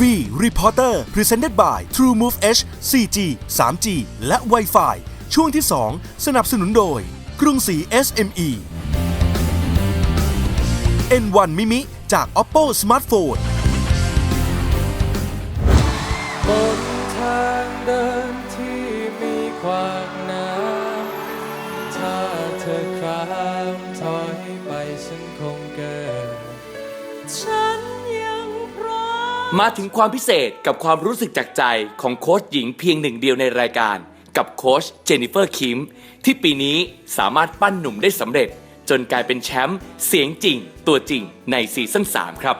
V Reporter Presented by TrueMove H 4G 3G และ Wi-Fi ช่วงที่ 2 สนับสนุนโดย กรุงศรี SME N1 Mimi จาก Oppo Smartphone บนทางเดินที่มีความน้ำถ้าเธอครามถอยไปฉันคงเกิดฉัน มมาถึงความพิเศษกับความรู้สึกจากใจของโค้ชหญิงเพียงหนึ่งเดียวในรายการ กับโค้ชเจนนิเฟอร์คิมที่ปีนี้สามารถปั้นหนุ่มได้สำเร็จ จนกลายเป็นแชมป์เสียงจริง ตัวจริงในซีซั่น3ครับ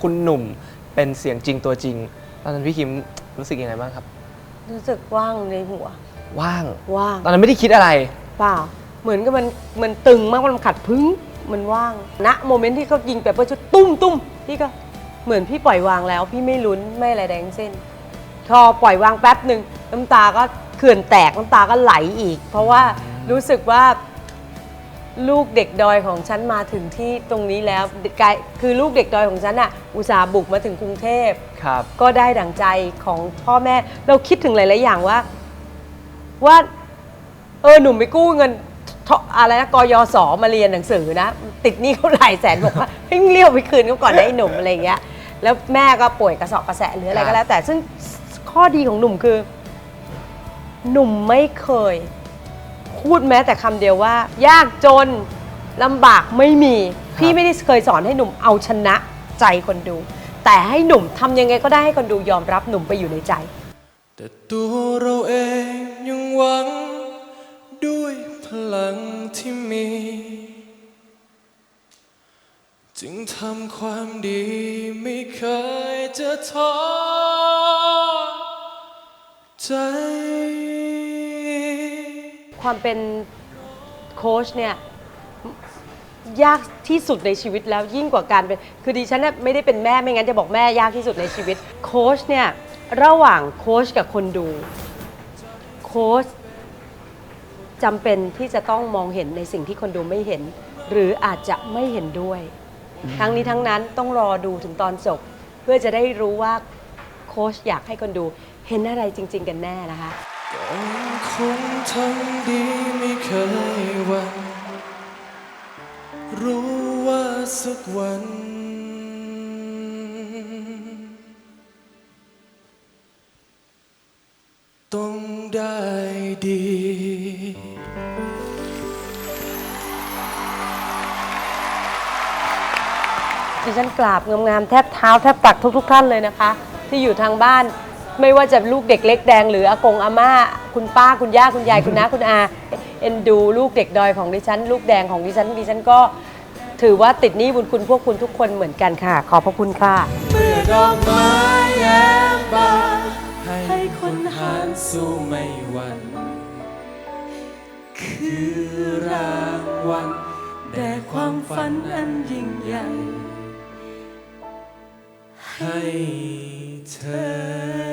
คุณหนุ่มเป็นเสียงจริงตัวจริง ตอนนั้นพี่คิมรู้สึกยังไงบ้างครับ รู้สึกว่างในหัว ว่าง ว่าง ตอนนั้นไม่ได้คิดอะไร เปล่า เหมือนกับมันมันตึงมากมันขัดพึ้งมันว่างณโมเมนต์ที่เขายิงเปเปอร์ชุดตุ้มตุ้มพี่ก็ เหมือนพี่ปล่อยวางแล้ว พี่ไม่ลุ้นไม่อะไรแดทั้งสิ้นพอปล่อยวางแป๊บหนึ่งน้ำตาก็เขื่อนแตกน้ำตาก็ไหลอีก เพราะว่ารู้สึกว่าลูกเด็กดอยของฉันมาถึงที่ตรงนี้แล้วกลายคือลูกเด็กดอยของฉันอะอุตส่าห์บุกมาถึงกรุงเทพ ครับ ก็ได้ดั่งใจของพ่อแม่ เราคิดถึงหลาย ๆ อย่างว่า ว่า เออหนุ่มไปกู้เงินทอะไรนะกยศมาเรียนหนังสือนะ ติดหนี้เขาหลายแสนบอกว่าให้มึงเลี้ยวไปคืนเขาก่อนนะไอ้หนุ่มอะไรอย่างเงี้ย แล้วแม่ก็ป่วยกระสอบกระแสะหรืออะไรครัก็บแล้ว แต่ซึ่งข้อดีของหนุ่มคือ หนุ่มไม่เคย พูดแม้แต่คำเดียวว่า ยากจนลำบากไม่มี พี่ไม่ได้เคยสอนให้หนุ่มเอาชนะใจคนดู แต่ให้หนุ่มทำยังไงก็ได้ให้คนดูยอมรับหนุ่มไปอยู่ในใจ แต่ตัวเราเองยังหวัง ด้วยพลังที่มี จึงทำความดีไม่ เคยจะท้อใจ ความเป็นโค้ชเนี่ยยากที่สุดในชีวิตแล้วยิ่งกว่าการเป็นคือดิฉันน่ะไม่ได้เป็นแม่ไม่งั้นจะบอกแม่ยากที่สุดในชีวิต โค้ชเนี่ยระหว่างโค้ชกับคนดู โค้ชจำเป็นที่จะต้องมองเห็นในสิ่งที่คนดูไม่เห็น หรืออาจจะไม่เห็นด้วย ทั้งนี้ทั้งนั้นต้องรอดูถึงตอนจบ เพื่อจะได้รู้ว่าโค้ชอยากให้คนดูเห็นอะไรจริง ๆ กันแน่นะคะ ยังคงทำดีไม่เคยหวัน รู้ว่าสักวัน ต้องได้ดี ดิฉันกราบงามๆแทบเท้าแทบตักทุก ๆ ท่านเลยนะคะ ที่อยู่ทางบ้านไม่ว่าจะลูกเด็กเล็กแดงหรืออากงอาม่า คุณป้าคุณย่าคุณยายคุณน้าคุณอาเอ็นดูลูกเด็กดอยของดิฉัน ลูกแดงของดิฉันดิฉันก็ถือว่าติดหนี้บุญคุณพวกคุณทุกคนเหมือนกันค่ะ ขอบพระคุณค่ะเมื่อดอกไม้แย้มบานให้คนหานสู้ไม่หวันคือรางวัลแด่ความฝันอันยิ่งใหญ่ ให้เธอ